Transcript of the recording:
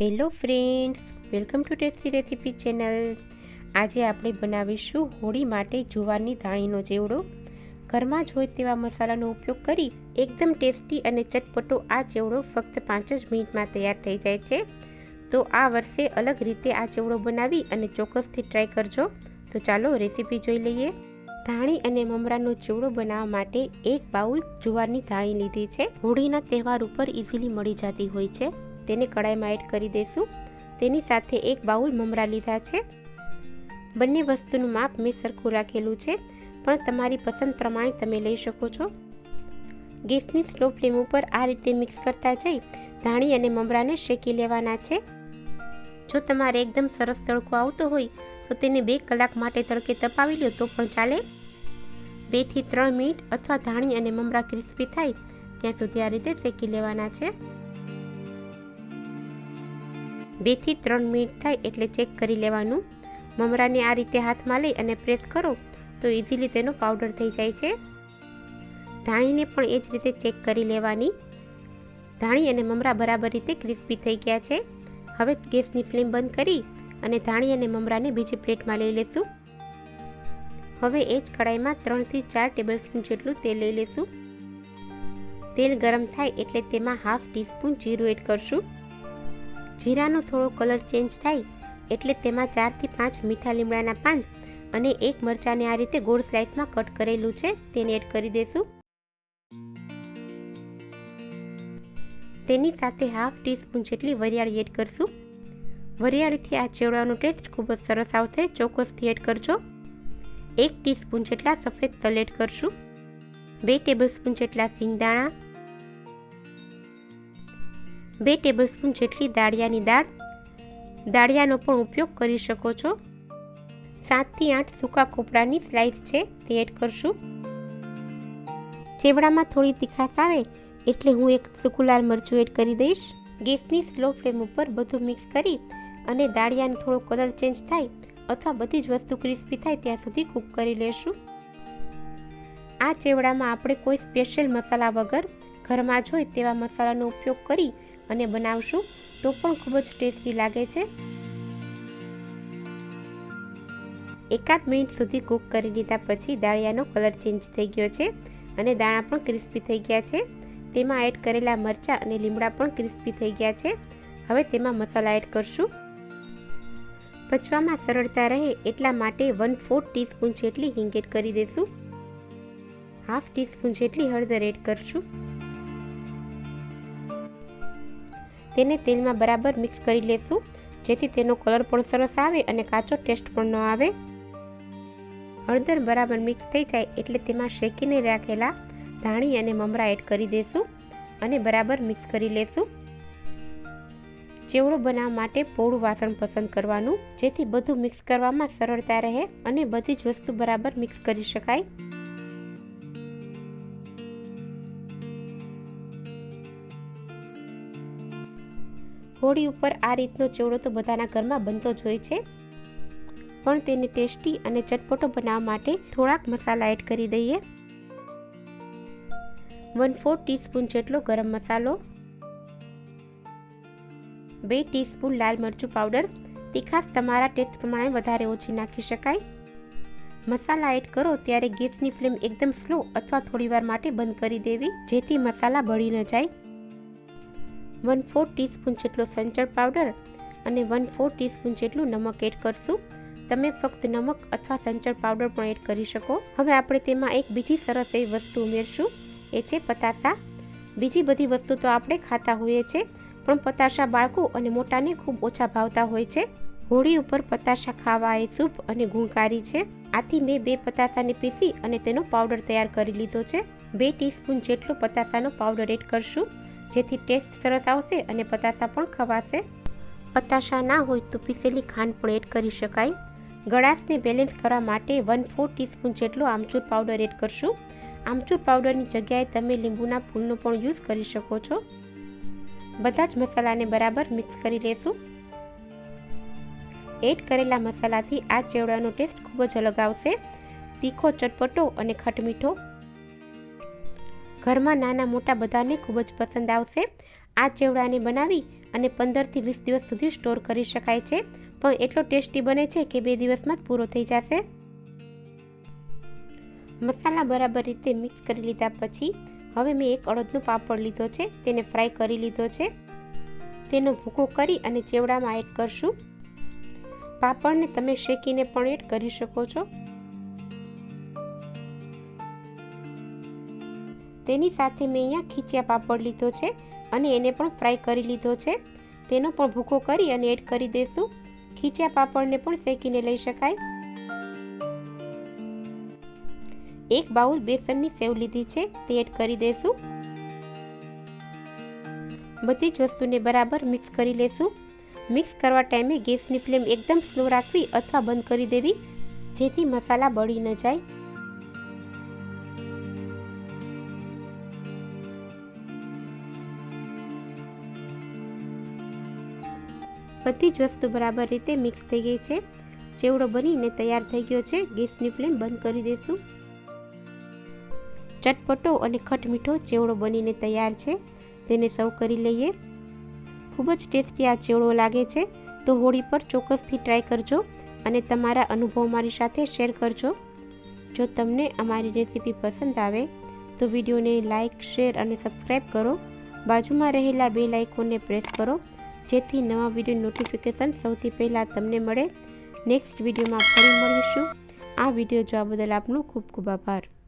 Hello friends, welcome to tasty recipe channel. આજે આપણે બનાવીશું હોળી માટે જુવારની ધાણીનો ચેવડો ઘરમાં જ હોય તેવા મસાલાનો ઉપયોગ કરી એકદમ ટેસ્ટી અને ચટપટો આ ચેવડો ફક્ત પાંચ જ મિનિટમાં તૈયાર થઈ જાય છે. તો આ વર્ષે અલગ રીતે આ ચેવડો બનાવી અને ચોક્કસથી ટ્રાય કરજો. તો ચાલો રેસીપી જોઈ લઈએ. ધાણી અને મમરાનો ચેવડો બનાવવા માટે એક બાઉલ જુવારની ધાણી લીધી છે. હોળીના તહેવાર ઉપર ઇઝીલી મળી જતી હોય છે. તેને કડાઈમાં એડ કરી દઈશું. તેની સાથે એક બાઉલ મમરા લીધા છે. બંને વસ્તુનું માપ મેં સરખું રાખેલું છે, પણ તમારી પસંદ પ્રમાણે તમે લઈ શકો છો. ગેસની સ્લો ફ્લેમ ઉપર આ રીતે મિક્સ કરતા જઈ ધાણી અને મમરાને શેકી લેવાના છે. જો તમારે એકદમ સરસ તડકો આવતો હોય, તો તેને બે કલાક માટે તડકે તપાવી લો તો પણ ચાલે. બેથી ત્રણ મિનિટ અથવા ધાણી અને મમરા ક્રિસ્પી થાય, ત્યાં સુધી આ રીતે શેકી લેવાના છે. બેથી ત્રણ મિનિટ થાય એટલે ચેક કરી લેવાનું. મમરાને આ રીતે હાથમાં લઈ અને પ્રેસ કરો, તો ઇઝીલી તેનો પાવડર થઈ જાય છે. ધાણીને પણ એ જ રીતે ચેક કરી લેવાની. ધાણી અને મમરા બરાબર રીતે ક્રિસ્પી થઈ ગયા છે. હવે ગેસની ફ્લેમ બંધ કરી અને ધાણી અને મમરાને બીજી પ્લેટમાં લઈ લેશું. હવે એ જ કડાઈમાં ત્રણથી ચાર ટેબલસ્પૂન જેટલું તેલ લઈ લેશું. તેલ ગરમ થાય એટલે તેમાં હાફ ટીસ્પૂન જીરું એડ કરશું. જીરાનો થોડો કલર ચેન્જ થાય એટલે તેમાં ચારથી પાંચ મીઠા લીમડાના પાન અને એક મરચાંને આ રીતે ગોળ સ્લાઇસમાં કટ કરેલું છે તેને એડ કરી દઈશું તેની સાથે હાફ ટીસ્પૂન જેટલી વરિયાળી એડ કરશું. વરિયાળીથી આ ચેવડાનો ટેસ્ટ ખૂબ જ સરસ આવશે. ચોક્કસથી એડ કરજો. એક ટીસ્પૂન જેટલા સફેદ તલ એડ કરશું. બે ટેબલસ્પૂન જેટલા સિંગદાણા બે ટેબલસ્પૂન જેટલી દાળિયાની દાળ. દાળિયાનો પણ ઉપયોગ કરી શકો છો. સાતથી આઠ સૂકા કોપરાની સ્લાઇસ છે, તે એડ કરશું. ચેવડામાં થોડી તીખાશ આવે, એટલે હું એક સૂકું લાલ મરચું એડ કરી દઈશ. ગેસની સ્લો ફ્લેમ ઉપર બધું મિક્સ કરી અને દાળિયાને થોડો કલર ચેન્જ થાય અથવા બધી જ વસ્તુ ક્રિસ્પી થાય ત્યાં સુધી કૂક કરી લેશું. આ ચેવડામાં આપણે કોઈ સ્પેશિયલ મસાલા વગર ઘરમાં જ હોય તેવા મસાલાનો ઉપયોગ કરી અને બનાવશું, તો પણ ખૂબ જ ટેસ્ટી લાગે છે. એકાદ મિનિટ સુધી કૂક કરી લીધા પછી દાળિયાનો કલર ચેન્જ થઈ ગયો છે અને દાણા પણ ક્રિસ્પી થઈ ગયા છે. તેમાં એડ કરેલા મરચાં અને લીમડા પણ ક્રિસ્પી થઈ ગયા છે. હવે તેમાં મસાલા એડ કરશું. પચવામાં સરળતા રહે એટલા માટે વન ફોર્થ ટીસ્પૂન જેટલી હિંગ એડ કરી દઈશું હાફ ટીસ્પૂન જેટલી હળદર એડ કરશું. તેને તેલમાં બરાબર મિક્સ કરી લેશું, જેથી તેનો કલર પણ સરસ આવે અને કાચો ટેસ્ટ પણ ન આવે. હળદર બરાબર મિક્સ થઈ જાય એટલે તેમાં શેકીને રાખેલા ધાણી અને મમરા એડ કરી દઈશું અને બરાબર મિક્સ કરી લેશું. ચેવડો બનાવવા માટે પોળું વાસણ પસંદ કરવાનું, જેથી બધું મિક્સ કરવામાં સરળતા રહે અને બધી જ વસ્તુ બરાબર મિક્સ કરી શકાય. હોળી ઉપર આ રીતનો ચેવડો તો બધાના ઘરમાં બનતો જ હોય છે. પણ તેને ટેસ્ટી અને ચટપટો બનાવવા માટે થોડાક મસાલા એડ કરી દઈએ. વન ફોર ટીસ્પૂન જેટલો ગરમ મસાલો. બે ટીસ્પૂન લાલ મરચું પાવડર. તીખાસ તમારા ટેસ્ટ પ્રમાણે વધારે ઓછી નાખી શકાય. મસાલા એડ કરો ત્યારે ગેસની ફ્લેમ એકદમ સ્લો અથવા થોડીવાર માટે બંધ કરી દેવી, જેથી મસાલા બળી ન જાય. વન ફોર ટીસ્પૂન જેટલો સંચળ પાવડર અને વન ફોર ટીસ્પૂન જેટલું નમક એડ કરશું. તમે ફક્ત નમક અથવા સંચળ પાવડર પણ એડ કરી શકો. હવે આપણે તેમાં એક બીજી સરસ એવી વસ્તુ ઉમેરશું. એ છે પતાસા બીજી બધી વસ્તુ તો આપણે ખાતા હોઈએ છીએ, પણ પતાસા બાળકો અને મોટાને ખૂબ ઓછા ભાવતા હોય છે. હોળી ઉપર પતાસા ખાવા એ શુભ અને ગુણકારી છે. આથી મેં બે પતાસાને પીસી અને તેનો પાવડર તૈયાર કરી લીધો છે. બે ટીસ્પૂન જેટલો પતાસાનો પાવડર એડ કરશું. જેથી ટેસ્ટ સરસ આવશે અને પતાસા પણ ખવાશે. પતાસા ના હોય તો પીસેલી ખાંડ પણ એડ કરી શકાય. ગળાશને બેલેન્સ કરવા માટે વન ફોર ટીસ્પૂન જેટલો આમચૂર પાવડર એડ કરશું. આમચૂર પાવડરની જગ્યાએ તમે લીંબુના ફૂલનો પણ યુઝ કરી શકો છો. બધા જ મસાલાને બરાબર મિક્સ કરી લેશું. એડ કરેલા મસાલાથી આ ચેવડાનો ટેસ્ટ ખૂબ જ અલગ આવશે. તીખો ચટપટો અને ખટમીઠો ઘરમાં નાના મોટા બધાને ખૂબ જ પસંદ આવશે. આ ચેવડાને બનાવી અને પંદરથી વીસ દિવસ સુધી સ્ટોર કરી શકાય છે. પણ એટલો ટેસ્ટી બને છે કે બે દિવસમાં જ પૂરો થઈ જશે. મસાલા બરાબર રીતે મિક્સ કરી લીધા પછી હવે મેં એક અડદનો પાપડ લીધો છે. તેને ફ્રાય કરી લીધો છે. તેનો ભૂકો કરી અને ચેવડામાં એડ કરશું. પાપડને તમે શેકીને પણ એડ કરી શકો છો. તેની સાથે મેં અહીંયા ખીચિયા પાપડ લીધો છે અને એને પણ ફ્રાય કરી લીધો છે. તેનો પણ ભૂકો કરી અને એડ કરી દઈશું. ખીચિયા પાપડને પણ શેકીને લઈ શકાય. એક બાઉલ બેસનની સેવ લીધી છે, તે એડ કરી દઈશું. બધી જ વસ્તુને બરાબર મિક્સ કરી લેશું. મિક્સ કરવા ટાઈમે ગેસની ફ્લેમ એકદમ સ્લો રાખવી અથવા બંધ કરી દેવી, જેથી મસાલા બળી ન જાય. બધી જ વસ્તુ બરાબર રીતે મિક્સ થઈ ગઈ છે. ચેવડો બનીને તૈયાર થઈ ગયો છે. ગેસની ફ્લેમ બંધ કરી દઈશું. ચટપટો અને ખટમીઠો ચેવડો બનીને તૈયાર છે. તેને સર્વ કરી લઈએ. ખૂબ જ ટેસ્ટી આ ચેવડો લાગે છે. તો હોળી પર ચોક્કસથી ટ્રાય કરજો અને તમારા અનુભવ મારી સાથે શેર કરજો. જો તમને અમારી રેસીપી પસંદ આવે, તો વિડીયોને લાઇક, શેર અને સબસ્ક્રાઈબ કરો. બાજુમાં રહેલા બે લાઇકોને પ્રેસ કરો. જેથી નવા વીડિયો નોટિફિકેશન સૌથી પહેલાં તમને મળે. નેક્સ્ટ વિડીયોમાં ફરી મળીશું. આ વીડિયો જોવા બદલ આપનો ખૂબ ખૂબ આભાર.